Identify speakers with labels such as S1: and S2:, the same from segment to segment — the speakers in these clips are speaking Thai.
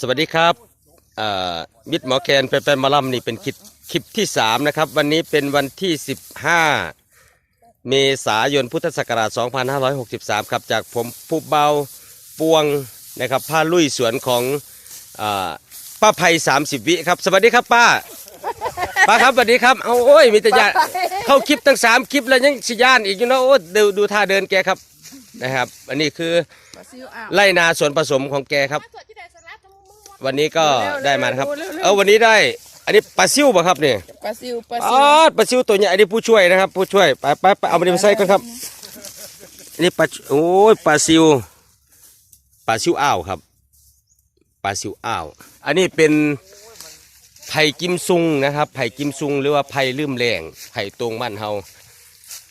S1: สวัสดีครับเอ่อมิดหมอแคนเป็นมาลัมนี่เป็นคลิปคลิปที่สามนะครับ วันนี้เป็นวันที่ 15 เมษายนพุทธศักราช 2563 ครับ จากผมผู้เบาปวงนะครับผ้าลุยสวนของอาป้าไพ30 วิครับ สวัสดีครับป้า ป้าครับสวัสดีครับ เอาโอ้ยมีแต่ยาเข้าคลิปตั้งสามคลิปแล้วยังสิยานอีกอยู่เนาะโอ้ดูดูท่าเดินแกครับนะครับ อันนี้คือ
S2: ปลาซิวอ่าว
S1: ไล่นาสวนผสมของแกครับ วันนี้ก็
S2: เร็วๆ
S1: ได้มานะครับ
S2: เร็วๆ
S1: เออวันนี้ได้ อันนี้ปลาซิวป่ะครับเนี่ย
S2: ปลาซิวปลา
S1: อ๋
S2: ซิ
S1: อ
S2: ว
S1: ปลาซิวตัวใหญ่อันนี้ผู้ช่วยนะครับ ผู้ช่วยไปไปไปเอามาดิมาใส่กันครับอันนี้ปลาโอ้ยปลาซิวปลาซิวอ้าวครับปลาซิวอ้าว อันนี้เป็นไผ่กิมซุงนะครับไผ่กิมซุงหรือว่าไผ่ลืมแรงไผ่ตรงบ้านเฮา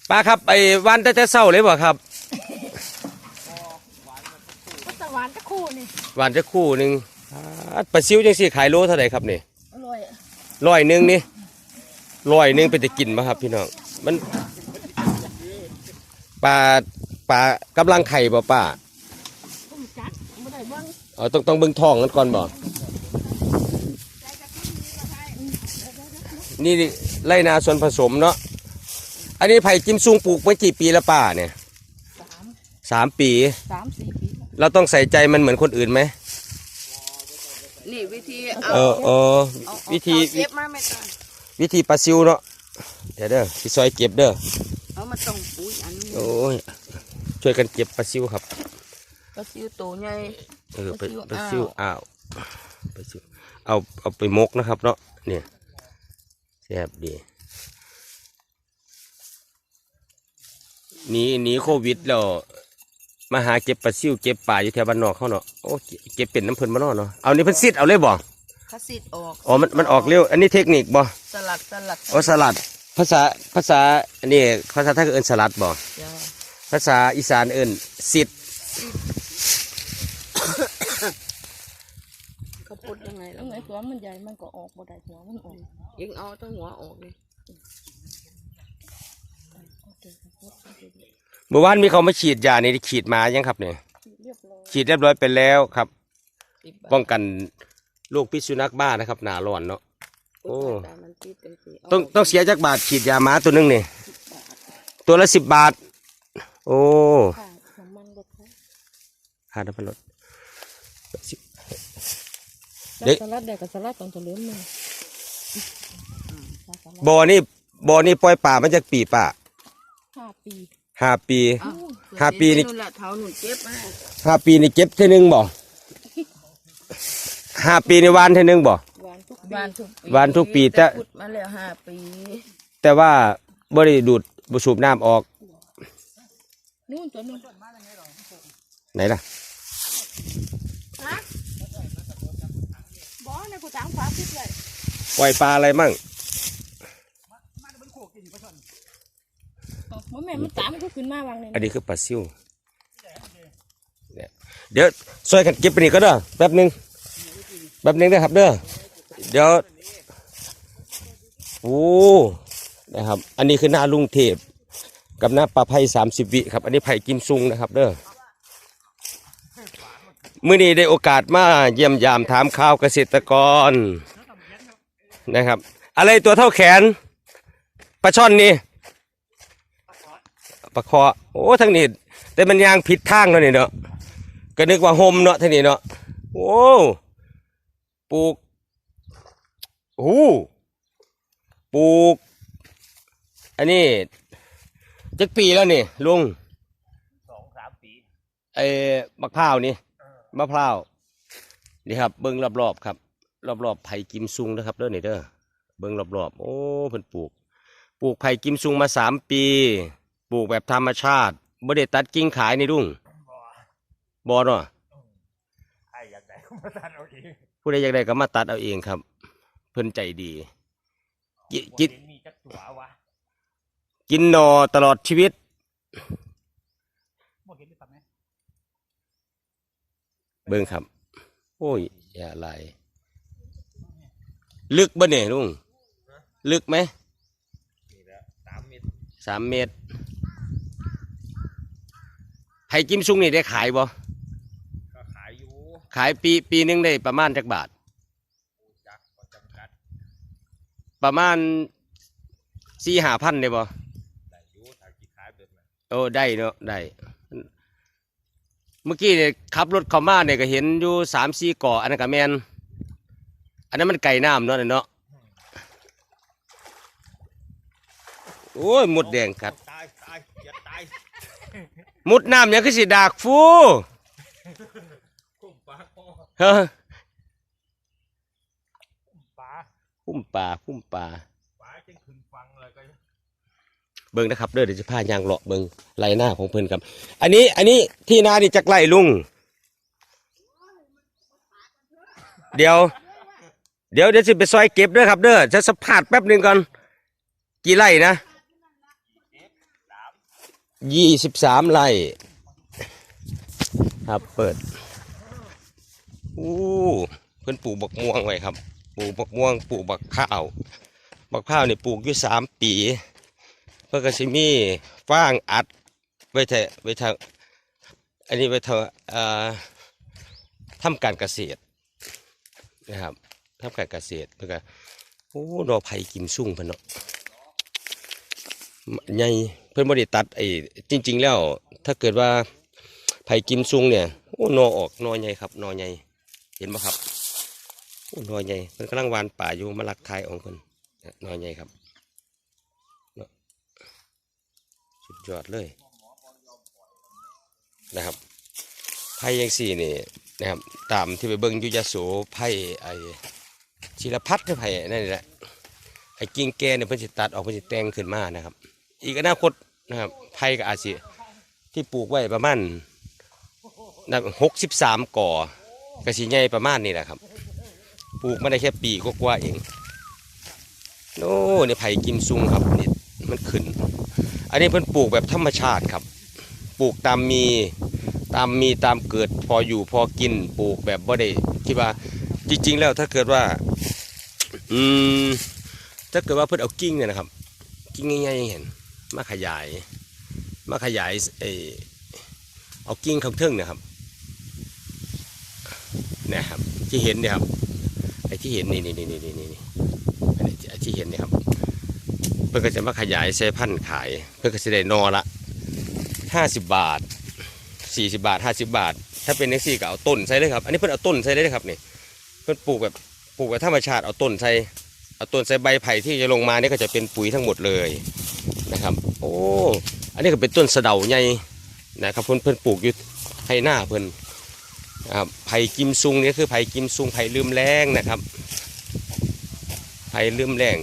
S1: ป้าครับไอ้วันแต่แต่เศร้าเลยบ่ครับ
S2: ก็ตะวันตะคู่นี่
S1: วันจะคู่หนึ่งอ่า ปลาซิวจังสี่ขายโลเท่าไหร่ครับนี่
S2: อร่อยอะ
S1: ร้อยหนึ่งนี่ร้อยหนึ่งเป็นจะกินมาครับพี่น้องมันปลาปลากำลังไข่บ่ป้า
S2: ต้มจัดไม่ได้เบ้าง
S1: เออต้องต้องเบิ่งท้องกันก่อนบ่นี่ไร่นาส่วนผสมเนาะอันนี้ไผ่จิ้มซุงปลูกมากี่ปีแล้วป้าเนี่ย
S2: สาม
S1: สามปี
S2: สามสี่ปี
S1: เราต้องใส่ใจมันเหมือนคนอื่นไหม
S2: นี่วิธี
S1: เออเออ
S2: เอา
S1: วิธี
S2: เอาเก็บมาไม่ต้อง
S1: วิธีปลาซิวเนาะเดี๋ยวเด้อพี่ซอยเก็บเด้อ
S2: เอามาต้องปุ๋ยอันนี้
S1: โอ้ยช่วยกันเก็บปลาซิวครับ
S2: ปลาซิวโตใหญ่
S1: เออไป
S2: ป
S1: ไป
S2: ลาซิ
S1: ซิว
S2: ว
S1: อ้าวไปซิวเอาเอาไปมกนะครับเนาะเนี่ยแซ่บดีหนีหนีโควิดแล้ว มาหาเก็บปลาซิวเก็บปลาอยู่แถวบ้านนอกเขาเนาะโอ้เก็บเก็บเป็นน้ำเพิ่นบ้านนอกเนาะเอานี่เพิ่นซิดเอาเลยบ่
S2: คาสิดออก
S1: อ๋อมันมันออกเร็ว อันนี้เทคนิคบ่
S2: สลัดสลัด
S1: อ๋อสลัด ภาษาภาษาอันนี้ภาษาไทยก็เอิ้นสลัดบ่
S2: จ้า
S1: ภาษาอีสานเอิ้นซิด
S2: เขาพุดยังไงแล้วไงหัวมันใหญ่มันก็ออกบ่ได้หัวมันออกยิงเอาตั้งหัวออกเลย
S1: เมื่อวานมีเขามาฉีดยานี่ฉีดมายังครับเนี่ย
S2: เรียบร้อย
S1: ฉีดเรียบร้อยไปแล้วครับ
S2: สิบบาท
S1: ป้องกันโรคพิษสุนัขบ้านะครับ หนาร้อนเนาะ โอ้
S2: ตามมันติดกันสิา
S1: ต้องต้องเสียจากบาทฉีดยาหมาตัวหนึงนี่ตัวละสิบบาท โอ้
S2: ค่ะน้ำมันลดค่ะ
S1: ค่าน้ำมันลด
S2: แล้ว
S1: เด็ก
S2: สลัดเด็กกับสลัดต้องจะเลี้ยงมือ
S1: บ่อนี่บ่อนี่ปล่อยป่ามาจากปีป่า
S2: ห้าปี
S1: ห้าปี
S2: อ้าว
S1: ห้าปีนี่
S2: นู่นแหละเท้าหนุนเจ็บมา
S1: ห้าปีนี่เก็บเท่านึงบ่ห้าปีนี่วานเท่านึงบ่
S2: วานทุกปีวานทุกปี
S1: วานทุกปีแต่
S2: ขุดมาแล้วห้าปี
S1: แต่ว่าบ่ได้ดูดบ่สูบน้ำออก
S2: นู่นตัวนู้น
S1: ไหนล่ะ
S2: ฮะบอในกูจ้างฟ้าพิษเลย
S1: ปล่อยปลาอะไรมั่ง
S2: มันแม่มันตามมันก็ขึ้นมาวางเลย
S1: อันนี้คือปลาซิวเนี่ยเดี๋ยวช่วยกันเก็บไปนี่ก็เด้อแป๊บหนึงแป๊บหนึงเด้อครับเด้อเดี๋ยวโอ้นะครับ อันนี้คือหน้าลุงเทพ กับหน้าปลาไผ่สามสิบวิครับ อันนี้ไผ่กิมซุงนะครับเด้อมื่อนี้ได้โอกาสมาเยี่ยมยามถามข่าวเกษตรกรนะครับ อะไรตัวเท่าแขนปลาช่อนนี่ ปลาคอโอ้ทั้งนี้แต่มันยางผิดทางแล้วนี่เนาะก็นึกว่าโฮมเนาะทั้งนี้เนาะโอ้ปลูกโอ้ปลูก อันนี้จักปีแล้วนี่ลุง
S3: สองสามปี
S1: ไอ้มะพร้าวนี่มะพร้าวนี่ครับ เบิ้งรอบๆครับ รอบๆไผ่กิมซุงนะครับเด้อนี่เด้อเบิ้งรอบๆโอ้เพิ่นปลูก ปลูกไผ่กิมซุงมาสามปี ปลูกแบบธรรมชาติบ่ได้ตัดกิ่งขายนี่ลุง
S3: บ่
S1: บ่เนาะ
S3: ใครอยากได้ก็มาตัดเอาเอง
S1: ผู้ใดอยากได้ก็มาตัดเอาเองครับ เพิ่นใจดีกิกิน
S3: บ่เห็มีจักตัววะ
S1: กินหนอตลอดชีวิต
S3: บ่เห็นได้ตัดไหม
S1: เบิ่งครับ โอ้ยอย่าไหลลึกบ่เนี่ยลุงลึกไหม
S3: นี่แหละสามเม็ด
S1: สามเมตร ไผ่กิมซุงนี่ได้ขายบ่
S3: ก็ขายอยู่
S1: ขายปีปีหนึงได้ประมาณจักบาท
S3: จักก็จำกัด
S1: ประมาณสี่ห้าพันได้บ่
S3: ได้อยูถ้ากี่ขายแบบนั้น
S1: โอ้ได้เนาะได้ เมื่อกี้เนี่ยขับรถเข้ามาเนี่ยก็เห็นอยู่สามสี่ก่ออันนั้นก็แมนอันนั้นมันไก่น้ำเนาะนั่นเนาะโอ้ยหมดแดงกัด
S3: ตายตายอย่าตาย
S1: มุดน้ำเนี่ยคือสิดากฟู
S3: คุ้มปลาคอ
S1: เฮ้อ
S3: ปลา
S1: คุ้มปลาคุ้มปลา
S3: ปลาจึงขึ้นฟังเลยก็
S1: เบิ่งนะครับเด้อเดี๋ยวจะพายางเลาะเบิ่งไรหน้าของเพิ่นครับ อันนี้อันนี้ที่นานี่จักไล่ลุง เดี๋ยว เดี๋ยวเดี๋ยวสิไปซอยเก็บเด้อครับเด้อจะสัมผัสแป๊บหนึ่งก่อน กี่ไร่นะ ยี่สิบสามไร่ครับเปิดอู้เพิ่อนปลูกบักม่วงไว้ครับ ปลูกบักม่วงปลูกบักข้าวบักข้าวนี่ปลูกอยู่สามปี เพื่อก็สิมีฟางอัดไว้แทไว้ทางอันนี้ไว้ทางเอ่อทำการเกษตรนะครับทำการเกษตรเพื่อกโอ้ดอกไผ่กิมซุ่งพนเนาะใหญ่ เพิ่อนบ่ได้ตัดไอ้จริง ๆ แล้ว ถ้าเกิดว่าไผ่กิมซุงเนี่ยโอ้หนอออกหนอใหญ่ครับหนอใหญ่เห็นบ่ครับโอ้หนอใหญ่เพิ่นกำลังวานป่าอยู่มาลักทายออกเพิ่นหนอใหญ่ครับสุดยอดเลยนะครับไพ่ยังสี่นี่นะครับตามที่ไปเบิ้งยุยโสไพ่ไอชิรพัฒน์ไพ่นั่นแหละไอ้กิ่งแก่เนี่ยเพิ่นสิตัดออกเพิ่นสิแต่งขึ้นมานะครับ อีกอนาคตนะครับไพ่ก็อาจสิที่ปลูกไว้ประมาณหกสิบสามก่อกระสีใหญ่ประมาณนี้แหละครับ ปลูกมาได้แค่ปีก็กว่าเองโน่เนี่ยไผ่กิมซุงครับนี่มันขึ้น อันนี้เพิ่นปลูกแบบธรรมชาติครับ ปลูกตามมีตามมีตามเกิดพออยู่พอกินปลูกแบบบ่ได้คิดว่าจริง ๆ แล้วถ้าเกิดว่าอืมถ้าเกิดว่าเพิ่นเอากิ่งเนี่ยนะครับ กิ่งง่ายๆเห็น มาขยาย มาขยายไอเอากิ่งข้างเทิงนะครับนะครับ ที่เห็นเนี่ยครับไอ้ที่เห็นนี่นี่นี่นี่นี่นี่อันนี้ที่เห็นเนี่ยครับ เพื่อก็จะมาขยายใช้พันธุ์ขาย เพื่อก็จะได้นอละห้าสิบบาทสี่สิบาทห้าสิบาท ถ้าเป็นเน็กซี่ก็เอาต้นใส่เลยครับ อันนี้เพิ่นเอาต้นใส่เลยนะครับนี่เพิ่นปลูกแบบปลูกแบบธรรมชาติเอาต้นใส่ ต้นใส่ใบไผ่ที่จะลงมาเนี่ยก็จะเป็นปุ๋ยทั้งหมดเลยนะครับ โอ้อันนี้ก็เป็นต้นสะเดาใหญ่นะครับเพิ่อนเพิ่อนปลูกอยู่ให้หน้าเพิ่นนะครับไผ่กิมซุงนี่คือไผ่กิมซุงไผ่ลืมแรงนะครับไผ่ลืมแรง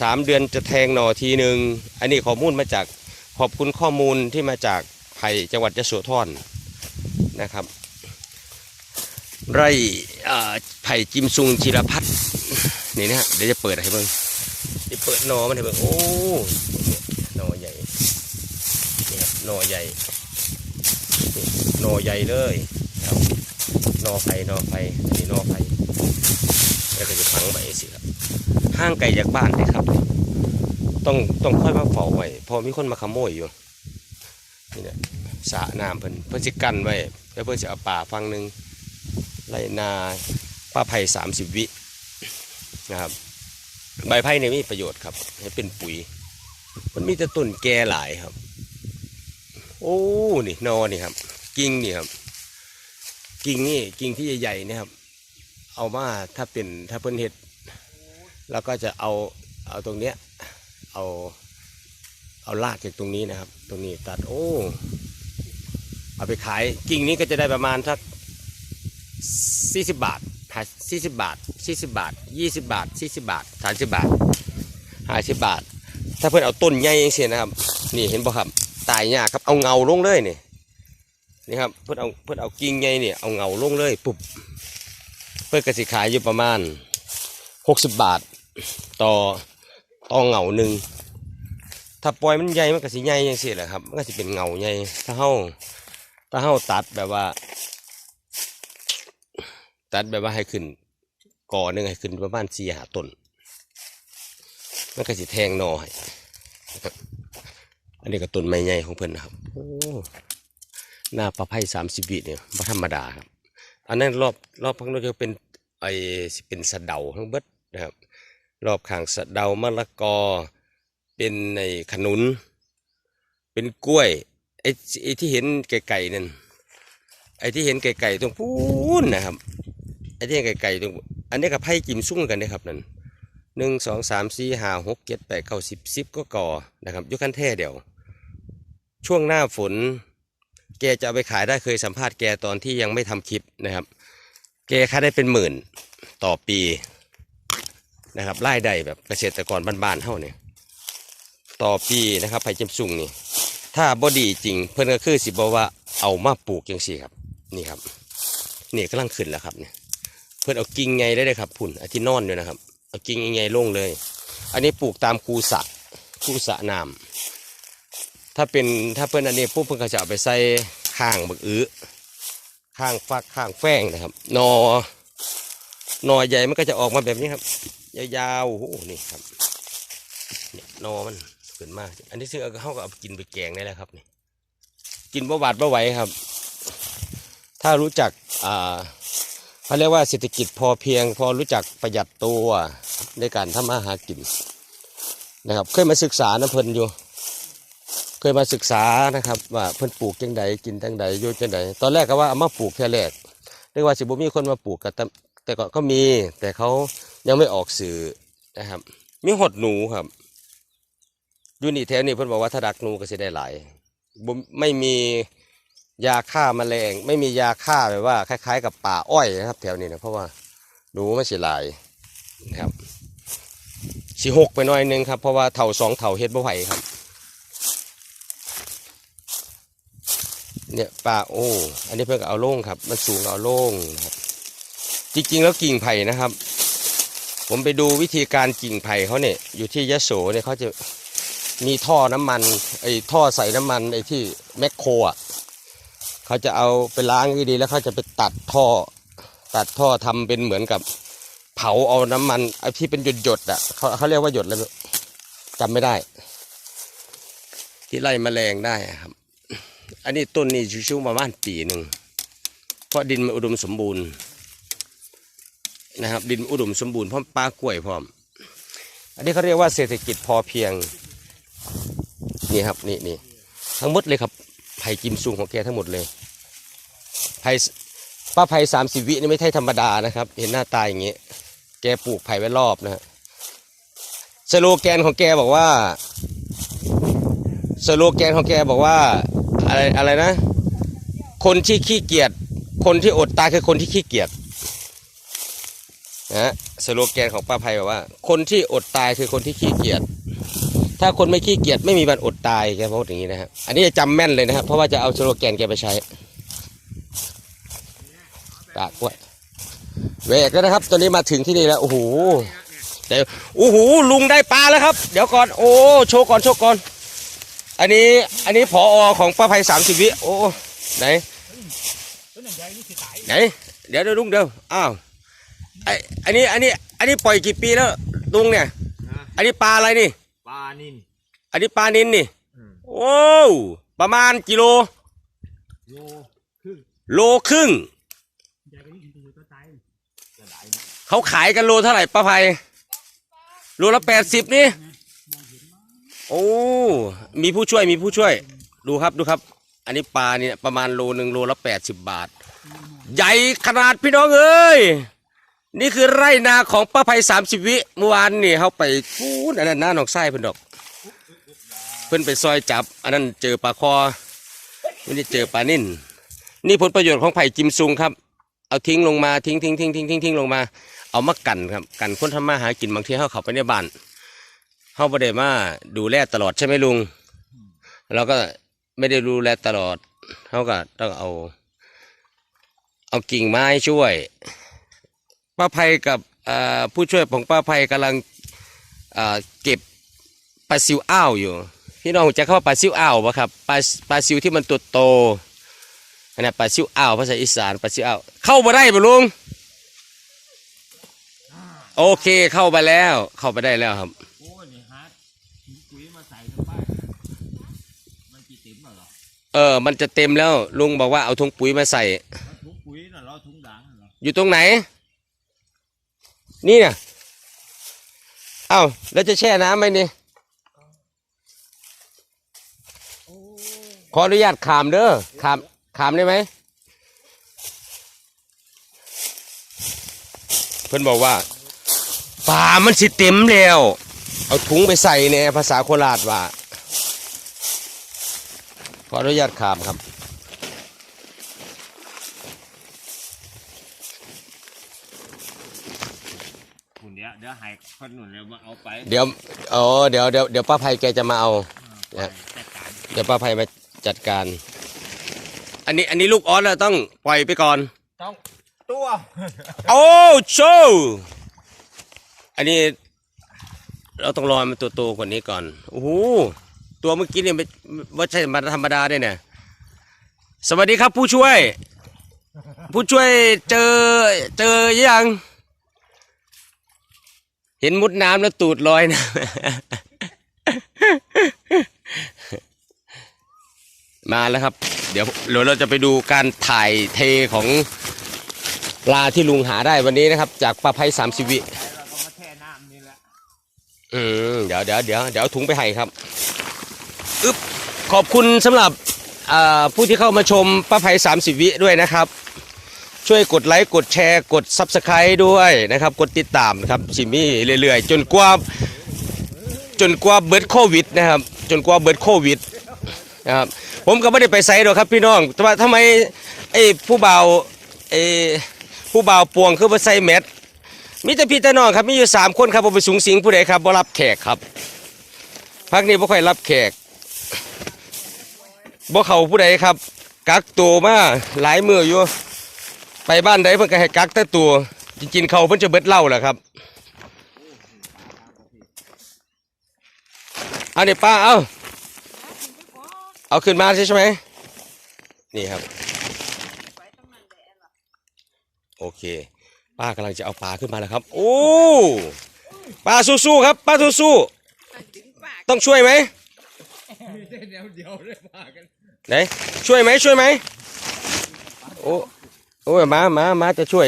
S1: สามเดือนจะแทงหน่อทีหนึ่งอันนี้ข้อมูลมาจากขอบคุณข้อมูลที่มาจากไผ่จังหวัดยะโสธรนะครับ ไร่อ่าไผ่จิมซุงจิรพัฒน์ นี่นะฮะเดี๋ยวจะเปิดให้เบิ่งจะเปิดนอมันให้เบิ่งโอ้นอใหญ่นี่ครับนอใหญ่นอใหญ่เลยครับนอไผ่นอไผ่อันนี้นอไผ่แล้วก็จะฝังใบสิครับห่างไกลจากบ้านเลยครับ ต้องต้องค่อยมาเฝ้าไว้พอมีคนมาขโมยอยู่นี่แหละสระน้ำเพิ่นเพิ่นสิกันไว้แล้วเพิ่นสิเอาป่าฟังหนึ่งไรนาป้าไผ่สามสิบวิ นะครับ ใบไผ่เนี่ยมีประโยชน์ครับ ให้เป็นปุ๋ย มันมีแต่ต้นแก่หลายครับ โอ้นี่นอนี่ครับ กิ่งนี่ครับ กิ่งนี่กิ่งที่ใหญ่ๆนี่ยครับ เอามาถ้าเป็นถ้าเพิ่นเห็ดแล้วก็จะเอาเอาตรงเนี้ยเอาเอาลากจากตรงนี้นะครับ ตรงนี้ตัดโอ้เอาไปขายกิ่งนี้ก็จะได้ประมาณสักสี่สิบบาท สี่สิบบาทสี่สิบบาทยี่สิบบาทสี่สิบบาทสามสิบบาทห้าสิบบาท ถ้าเพื่อนเอาต้นใหญ่เสียนะครับ นี่เห็นป่ะครับตายยากครับเอาเงาลงเลยนี่นี่ครับเพื่อนเอาเพื่อนเอากิ่งใหญ่เนี่ยเอาเงาลงเลยปุ๊บเพื่อนกสิขายอยู่ประมาณหกสิบบาท ต่อต่อเงาหนึ่งถ้าปล่อยมันใหญ่มันก็สิใหญ่ยังเสิแหละครับมันก็สิเป็นเงาใหญ่ถ้าเฮาถ้าเฮาตัดแบบว่า ตัดแบบว่าให้ขึ้นก่อหนึ่งให้ขึ้นประมาณสี่หาต้นมันก็สิแทงนอให้นะครับอันนี้ก็ต้นไม้ใหญ่ของเพิ่อนนะครับโอ้หน้าประไพ่สามสิบวิเนี่ยไม่ธรรมดาครับ อันนั้นรอบรอบข้างนอกจะเป็นไอ้สิเป็นสะเดาทั้งเบิดนะครับ รอบข้างสะเดามะละกอ เป็นไอ้ขนุน เป็นกล้วยไอ้ไอ้ที่เห็นไก่ๆนั่นไอ้ที่เห็นไก่ๆตรงพูนนะครับ ไอ้ที่เห็นไก่ๆตรงอันนี้กับไผ่กิมซุ่งกันนะครับนั่นหนึ่งสองสามสี่ห้าหกเจ็ดแปดเก้าสิบสิบก็ก่อนะครับยุคันแท่เดียว ช่วงหน้าฝน แกจะเอาไปขายได้เคยสัมภาษณ์แกตอนที่ยังไม่ทำคลิปนะครับ แกขายได้เป็นหมื่นต่อปีนะครับรายได้แบบเกษตรกรบ้านๆเท่าเนี่ยต่อปีนะครับไผ่เจมซุงนี่ ถ้าบอดีจริง เพื่อนก็คือสิบอกว่าเอามาปลูกยังสี่ครับ นี่ครับนี่กำลังขึ้นแล้วครับเนี่ย เพื่อนเอากิ่งไงได้เลยครับพุ่นอันที่นอนอยู่นะครับเอากิ่งไงลงเลย อันนี้ปลูกตามคูสะคูสะน้ำถ้าเป็นถ้าเพื่อนอันนี้ปุ๊บเพื่อนก็จะเอาไปใส่ข้างบักอื้อข้างฟักข้างแฟ้งนะครับนอหนอใหญ่มันก็จะออกมาแบบนี้ครับ ยาวๆโอ้โหนี่ครับเนี่ยนอมันขึ้นมากอันนี้ซื้อเอาเขาก็เอาไปกินไปแกงได้แล้วครับนี่กินบ่หวาดบ่ไหวครับ ถ้ารู้จักอ่า เขาเรียกว่าเศรษฐกิจพอเพียง พอรู้จักประหยัดตัวในการทำมาหากินนะครับ เคยมาศึกษานะเพิ่นอยู่ เคยมาศึกษานะครับ ว่าเพิ่นปลูกจังใดกินจังใดอยู่จังใดตอนแรกก็ว่าเอามาปลูกแค่แรกเรียกว่าสิบ่มีคนมาปลูกกันแต่แต่ก็ก็มีแต่เขายังไม่ออกสื่อนะครับ มีหดหนูครับอยู่นี่แถวนี้เพิ่นบอกว่าถ้าดักหนูก็สิได้หลายบ่ไม่มี ยาฆ่าแมลง ไม่มียาฆ่าแบบว่า คล้าย ๆ กับป่าอ้อยนะครับ แถวนี้นะเพราะว่าหนูมันสิลายนะครับสิหกไปหน่อยนึงครับเพราะว่าเถาสองเถาเฮ็ดบ่ไหวครับ เนี่ยป่าโอ้อันนี้เพิ่งเอาโล่งครับ มันสูงเอาโล่งนะครับจริงๆแล้วกิ่งไผ่นะครับ ผมไปดูวิธีการกิ่งไผ่เขาเนี่ยอยู่ที่ยะโสเนี่ยเขาจะมีท่อน้ำมันไอ้ท่อใส่น้ำมันไอ้ที่แมคโครอะ เขาจะเอาไปล้างดีๆแล้วเขาจะไปตัดท่อ ตัดท่อทำเป็นเหมือนกับ เผาเอาน้ำมันไอ้ที่เป็นหยดๆอะเขาเขาเรียกว่าหยดแล้วจำไม่ได้ ที่ไล่แมลงได้ครับ อันนี้ต้นนี้ชิวๆประมาณปีหนึ่งเพราะดินมันอุดมสมบูรณ์นะครับดินอุดมสมบูรณ์เพราะปลากล้วยพร้อม อันนี้เขาเรียกว่าเศรษฐกิจพอเพียงนี่ครับนี่นี่ทั้งหมดเลยครับไผ่กิมซุงของแกทั้งหมดเลย ไผ่ป้าไผ่สามสิบวินี่ไม่ใช่ธรรมดานะครับ เห็นหน้าตาอย่างเงี้ยแกปลูกไผ่ไว้รอบนะฮะสโลแกนของแกบอกว่าสโลแกนของแกบอกว่าอะไรอะไรนะ คนที่ขี้เกียจคนที่อดตายคือคนที่ขี้เกียจนะฮะสโลแกนของป้าไผ่บอกว่า คนที่อดตายคือคนที่ขี้เกียจถ้าคนไม่ขี้เกียจไม่มีวันอดตายแกพูดอย่างนี้นะครับอันนี้จะจำแม่นเลยนะครับ เพราะว่าจะเอาสโลแกนแกไปใช้ ตากไว้เวกแล้วนะครับ ตอนนี้มาถึงที่นี่แล้วโอ้โหเดี๋ยวโอ้โหลุงได้ปลาแล้วครับ เดี๋ยวก่อนโอ้โชว์ก่อนโชว์ก่อน อันนี้อันนี้ผอของป้าภัยสามสิบวิโอ้ไหน
S3: ต้นใหญ่นี่สิตาย
S1: ไหนเดี๋ยวเดี๋ยวลุงเดี๋ยวอ้าวไออันนี้อันนี้อันนี้ปล่อยกี่ปีแล้วลุงเนี่ย
S3: นะ
S1: อันนี้ปลาอะไรนี่
S3: ปลานิน
S1: อันนี้ปลานินนี่
S3: อืม
S1: โอ้วประมาณกิโล
S3: โลครึ่ง
S1: เขาขายกันโลเท่าไหร่ป้าภัยโลละแปดสิบนี่ โอ้ มีผู้ช่วยมีผู้ช่วย ดูครับดูครับ อันนี้ปลาเนี่ยประมาณโลหนึ่งโลละแปดสิบบาท ใหญ่ขนาดพี่น้องเอ้ย นี่คือไร่นาของป้าภัยสามสิบวิเมื่อวานนี่เขาไปพูนอันนั้นหน้าหนองไส้เพิ่นดอก เพิ่นไปซอยจับ อันนั้นเจอปลาคอไม่ได้เจอปลานิ่นนี่ผลประโยชน์ของไผ่จิมซุงครับ เอาทิ้งลงมาทิ้งทิ้งทิ้งทิ้งทิ้งทิ้งลงมา เอามากันครับกันคนทำมาหากินบางทีเขาเข้าไปในบ้านเขาไม่ได้มาดูแลตลอดใช่ไหมลุง เราก็ไม่ได้ดูแลตลอดเขาก็ต้องเอา เอากิ่งไม้ช่วยป้าภัยกับผู้ช่วยของป้าภัยกำลังเก็บปลาซิวอ้าวอยู่ พี่น้องจะเข้าาปลาซิวอ้าวปะครับปลาปลาซิวที่มันตัวโตอันนี้ปลาซิวอ้าวภาษาอีสานปลาซิวอ้าวเข้ามาได้ปะลุง โอเคเข้าไปแล้ว เข้าไปได้แล้วครับ
S3: โอ้ยนี่ฮะถุงปุ๋ยมาใส่ลงไปมันกี่ติ๋มเหรอ
S1: เออ มันจะเต็มแล้ว ลุงบอกว่าเอาถุงปุ๋ยมาใส่
S3: ถุงปุ๋ยน่ะเราถุงด่าง
S1: อยู่ตรงไหน นี่เนี่ยเอ้าแล้วจะแช่น้ำไหมนี่ ขออนุญาตขามเด้อขามขามได้ไหม เพื่อนบอกว่า ป่ามันสิเต็มแล้ว เอาถุงไปใส่ในภาษาโคราชว่า ขออนุญาตขามครับ
S3: คุณเดี๋ยวเดี๋ยวให้คนหนุนเลยมาเอาไป
S1: เดี๋ยวอ๋อเดี๋ยวเดี๋ยวเดี๋ยวป้าภัยแกจะมาเอา
S3: อ่าจัดการ
S1: เดี๋ยวป้าภัยมาจัดการ อันนี้อันนี้ลูกออสเราต้องปล่อยไปก่อน
S3: ต้องตัว
S1: โอ้โชว์ อันนี้ เราต้องรอมันตัวโตกว่านี้ก่อน โอ้โห ตัวเมื่อกี้เนี่ยไม่ใช่มาธรรมดาด้วยเนี่ย สวัสดีครับผู้ช่วย ผู้ช่วยเจอเจอยัง เห็นมุดน้ำแล้วตูดลอยนะ มาแล้วครับ เดี๋ยวเดี๋ยวเราจะไปดูการถ่ายเทของปลาที่ลุงหาได้วันนี้นะครับ จากปลาไพ่สามสิบวิ อืมเดี๋ยวเดี๋ยวเดี๋ยวเดี๋ยวถุงไปให้ครับอึ๊บขอบคุณสำหรับผู้ที่เข้ามาชมป้าไพสามสิบวิด้วยนะครับ ช่วยกดไลค์กดแชร์กดซับสไคร b ์ด้วยนะครับ กดติดตามครับชิมี่เรื่อยๆ จนกว่าจนกว่าเบิร์ดโควิดนะครับ จนกว่าเบิร์ดโควิดนะครับผมก็ไม่ได้ไปไซต์หรอกครับพี่น้องแต่ว่าทำไมไอ้ผู้เบาไอ้ผู้เบาปวงคือว่าใส่แมส มีแต่พี่แต่น้องครับมีอยู่สามคนครับผมไปสูงสิงผู้ใดครับบ่รับแขกครับพักนี้บ่ค่อยรับแขกบ่เขาผู้ใดครับ กักตัวมาหลายมืออยู่ ไปบ้านใดเพิ่นก็ให้กักแต่ตัวจริงๆเขาเพิ่นจะเบิดเหล้าแหละครับเอาเนี่ยป้าเอาเอาขึ้นมาใช่ไหมนี่ครับ โอเค ป้ากำลังจะเอาปลาขึ้นมาแล้วครับ โอ้ปลาสู้ๆครับป้าสู้ๆต้องช่วยไหม
S3: เดี๋ยวเดี๋ยวเลยมากัน
S1: ไหนช่วยไหมช่วยไหมโอ้โอ้ยมามามาจะช่วย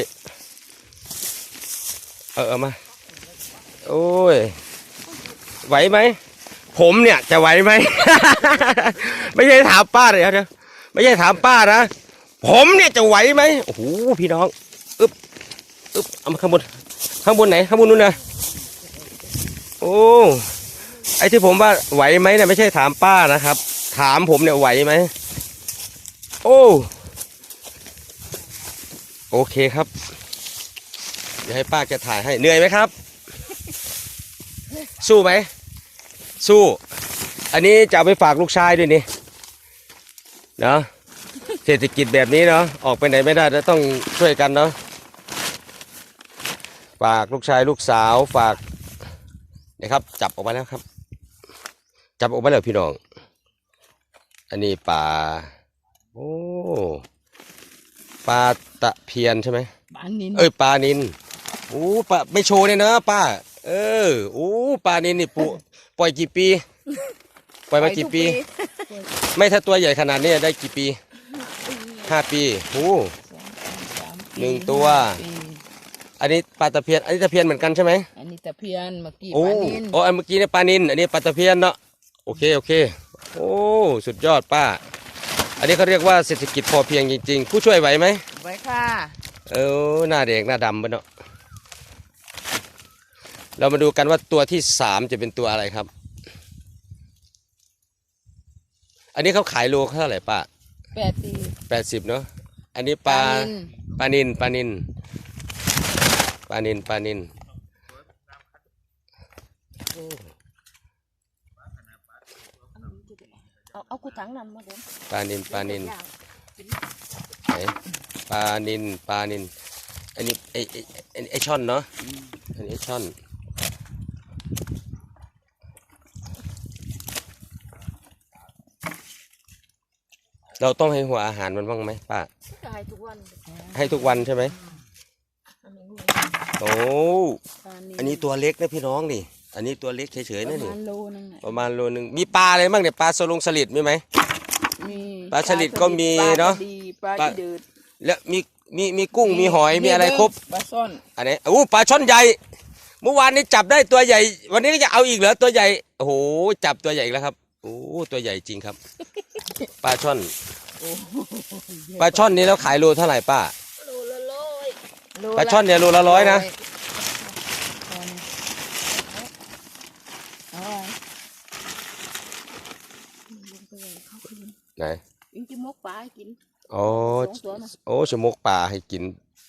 S1: เออมา โอ้ยไหวไหมผมเนี่ยจะไหวไหม ไม่ใช่ถามป้าเลยเดี๋ยวไม่ใช่ถามป้านะ ผมเนี่ยจะไหวไหมโอ้โหพี่น้อง อึ๊บเอามาข้างบน ข้างบนไหน ข้างบนนู้นนะโอ้ไอที่ผมว่าไหวไหมเนี่ยไม่ใช่ถามป้านะครับ ถามผมเนี่ยไหวไหมโอ้โอเคครับ เดี๋ยวให้ป้าแกถ่ายให้เหนื่อยไหมครับ สู้ไหมสู้ อันนี้จะเอาไปฝากลูกชายด้วยนี่เนาะเศรษฐกิจแบบนี้เนาะออกไปไหนไม่ได้จะต้องช่วยกันเนาะ ฝากลูกชายลูกสาวฝากนี่ครับจับออกมาแล้วครับ จับออกมาแล้วพี่น้อง อันนี้ปลาโอ้ปลาตะเพียนใช่ไหม
S2: บ้านนิน
S1: เอ้ยปลานินโอ้ปลาไม่โชว์เนี่ยนะป้า เออโอ้ปลานินนี่ปุปล่อยกี่ปี ปล่อยมากี่ปี ไม่ถ้าตัวใหญ่ขนาดนี้ได้กี่ปีห้าปีโอ้หนึ่งตัว อันนี้ปลาตะเพียน อันนี้ตะเพียนเหมือนกันใช่ไหม
S2: อันนี้ตะเพียนเมื่อกี้
S1: โอ้
S2: ปลานิน
S1: โอ้อันเมื่อกี้เนี่ยปลานินอันนี้ปลาตะเพียนเนาะโอเคโอเค โอ้สุดยอดป้า อันนี้เขาเรียกว่าเศรษฐกิจพอเพียงจริง ๆ ผู้ช่วยไหวไหม
S2: ไว้ค่ะ
S1: เออหน้าเด็กหน้าดำไปเนาะเรามาดูกันว่าตัวที่สามจะเป็นตัวอะไรครับ อันนี้เขาขายโลเท่าไหร่ป้า
S2: แปดสี่
S1: แปดสิบเนาะอันนี้ปลาปลานินปลานินป ลานินปลานิน
S2: เอาเอากูถังนั้นมาเดี๋ยว
S1: ปลานินปลานินไหนปลานินปลานินอันนี้ไอไอไอ้ไอช่อนเนาะอันนี้ช่อนเราต้องให้หัวอาหารมันบ้างไหมป้า
S2: ตายทุกวัน
S1: ให้ทุกวันใช่ไหม
S2: อันนี้
S1: โอ้
S2: ปลานิน
S1: อันนี้ตัวเล็กนะพี่น้องนี่ อันนี้ตัวเล็กเฉยๆ
S2: ป
S1: นะ
S2: ระ
S1: นี่
S2: มาณโลนึงน่ะ
S1: ประมาณโลนึงมีปลาอะไรบ้างเนี่ยปลาสลงสลิดมีไหม
S2: มี
S1: ปลาสลิดก็มีเนอะ
S2: ปลาดีปลา
S1: ปลา
S2: อีเดืด
S1: แล้วมีมีมีกุ้งมีหอยมีอะไรครบ
S2: ปลาซ่อน
S1: อันนี้อู้ปลาช่อนใหญ่ เมื่อวานนี้จับได้ตัวใหญ่ วันนี้ก็จะเอาอีกเหรอตัวใหญ่โอ้โหจับตัวใหญ่อีกแล้วครับโอ้ตัวใหญ่จริงครับปลาช่อนปลาช่อนนี้แล้วขายโลเท่าไหร่ป้า
S2: โลละร้อย
S1: ปลาช่อนเนี่ยโลละร้อยนะ
S2: เอาไว้ลงไปเลยเข้าคืน
S1: ไหน
S2: ยิงจิมกปลาให้กิน
S1: โอ้
S2: สองตัวนะ
S1: โอ้จะมกปลาให้กิน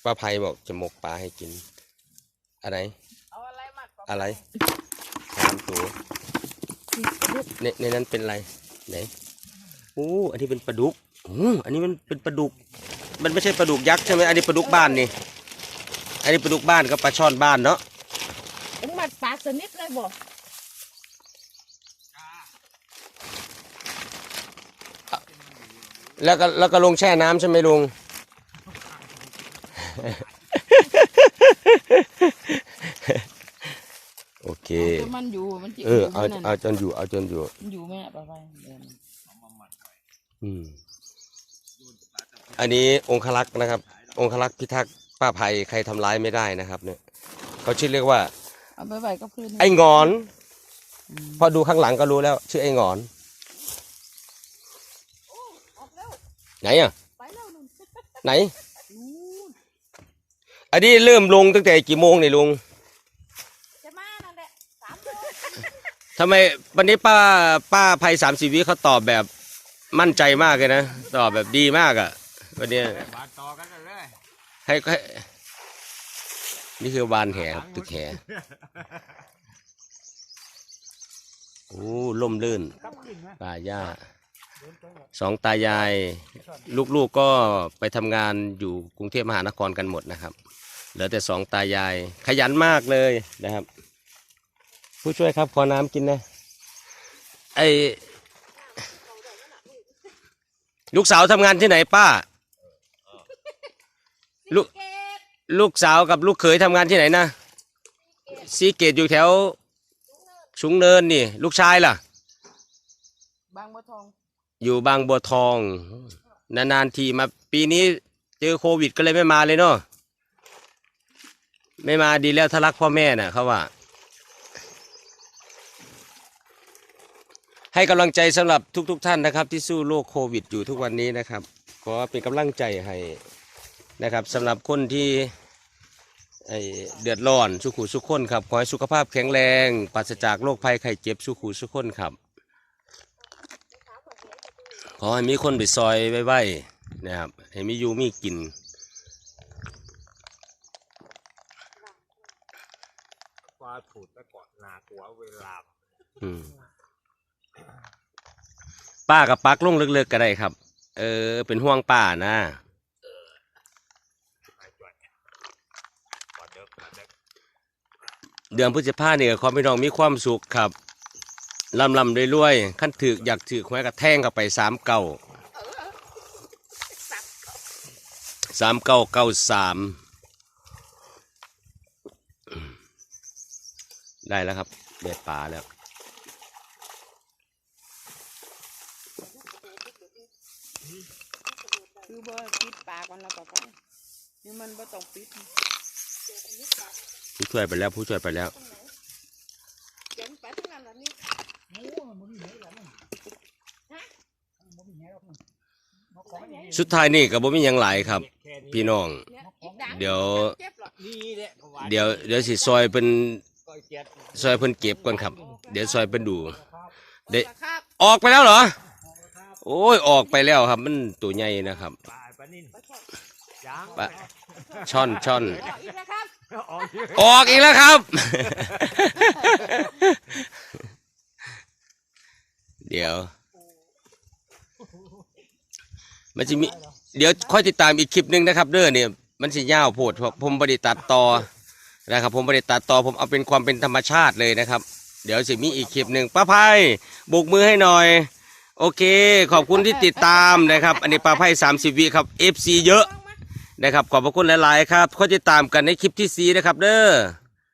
S1: ป้าภัยบอกจะมกปลาให้กิน อะไร
S2: เอาอะไรมา
S1: อะไรสามตัวในในนั้นเป็นอะไรไหนโอ้อันนี้เป็นปลาดุกโอ้อันนี้มันเป็นปลาดุก มันไม่ใช่ปลาดุกยักษ์ใช่ไหมอันนี้ปลาดุกบ้านนี่ อันนี้ปลาดุกบ้านกับปลาช่อนบ้านเนาะ
S2: ถึงมัดปากสนิทเลยบ่
S1: แล้วก็แล้วก็ลงแช่น้ำใช่ไหมลุง โอเค
S2: เอามันอยู่มันจิ
S1: เออเอา
S2: นั่น
S1: เอาจนอยู่เอาจนอยู่
S2: มันอยู่ไหมอะปลาไปเดิน
S1: อืม อันนี้องคลักษ์นะครับ องคลักษ์พิทักษ์ ป้าภัยใครทำร้ายไม่ได้นะครับ เนี่ยเขาชื่อเรียกว่า
S2: เอาไปไว้กับเพื่อน
S1: ไอ้งอน พอดูข้างหลังก็รู้แล้ว ชื่อไอ้งอน
S2: ออกแล้ว
S1: ไหนอะ
S2: ไปแล้วนุ่น
S1: ไหน
S2: นู่น
S1: อันนี้เริ่มลงตั้งแต่กี่โมงเนี่ยลุง
S2: จะมานั่นแหละสามโมง
S1: ทำไมวันนี้ป้าป้าภัยสามสิบวิเขาตอบแบบมั่นใจมากเลยนะ ตอบแบบดีมากอะ่ะ วันเนี้ย
S3: บาดต่อกันเลย
S1: ให้ให้นี่คือวานแหครับตึกแหโอ้ล่มลื่นป่าหญ้าสองตายาย ลูกๆก็ไปทำงานอยู่กรุงเทพมหานครกันหมดนะครับ เหลือแต่สองตายาย ขยันมากเลยนะครับ ผู้ช่วยครับขอน้ำกินนะไอลูกสาวทำงานที่ไหนป้า ลูก
S2: เกต
S1: ลูกสาวกับลูกเขยทำงานที่ไหนนะซีเกตอยู่แถวชุงเนินนี่ ลูกชายล่ะ
S2: บางบัวทอง
S1: อยู่บางบัวทอง นานๆทีมาปีนี้เจอโควิดก็เลยไม่มาเลยเนาะไม่มาดีแล้วถ้ารักพ่อแม่น่ะเขาว่า ให้กำลังใจสำหรับทุกๆทท่านนะครับ ที่สู้โรคโควิดอยู่ทุกวันนี้นะครับ ขอเป็นกำลังใจให้ นะครับสำหรับคนที่ไอเดือดร้อนสุขุสุขคนครับขอให้สุขภาพแข็งแรงปราศจากโรคภัยไข้เจ็บสุขุสุขคนครับ ขอให้มีคนไปซอยไว้ๆนะครับให้มีอยู่มีกิน
S3: ปลาถูดไปก่อนหนาตัวเวลา
S1: อืมป้ากับปักลงเลิกๆก็ได้ครับ เออเป็นห่วงป้านะ
S3: ไอ้จ่อยปลา เดื
S1: อนพฤษภาเนี่ยขอพี่น้องมีความสุขครับลำลำรวยๆขั้นถืออยากถือหวยกระแทงเข้าไปสามเก้าสามเก้าเก้าสามได้แล้วครับเบ็ดป่าแล้ว
S2: คือบ่ปิดปากมันแล้วปลาไปนี่มันบ่ต้องปิด
S1: ผู้ช่วยไปแล้วผู้ช่วยไปแล้ว
S2: เดี๋ยวมันไปทั้งนั้นล่ะนี่
S1: สุดท้ายนี่ก็บ่มีหยังหลายครับ
S3: แค่นี้
S1: พี่น้อง
S2: เนี่ยอีกดัง
S1: เดี๋ยว
S2: เจ็บหรอก
S3: นี่แหละประวัติ
S1: เดี๋ยวเดี๋ยวสิซอยเป็น
S3: ก็เจ็ด
S1: ซอยเพิ่นเก็บก่อนครับ เดี๋ยวซอยเพิ่นดูเด็
S2: ครับ
S1: ออกไปแล้วเหรอ โอ้ยออกไปแล้วครับ มันตัวใหญ่นะครับ
S3: ปลาปลานิ่นยัง
S1: ปลาช่อนช่อน
S2: ออกอีกแล้วครับ
S1: เดี๋ยว มันจะมี เดี๋ยวค่อยติดตามอีกคลิปหนึงนะครับ เด้อเนี่ย มันสิยาวโพดผมบริตัดต่อนะครับ ผมบริตัดต่อผมเอาเป็นความเป็นธรรมชาติเลยนะครับ เดี๋ยวสิมีอีกคลิปหนึ่งป้าไพ่บุกมือให้หน่อย โอเค ขอบคุณที่ติดตามนะครับ อันนี้ป้าไพ่สามสิบวิครับ FC เยอะ นะครับขอบพระคุณหลาย ๆ ครับคอยติดตามกันในคลิปที่สีนะครับเด้อ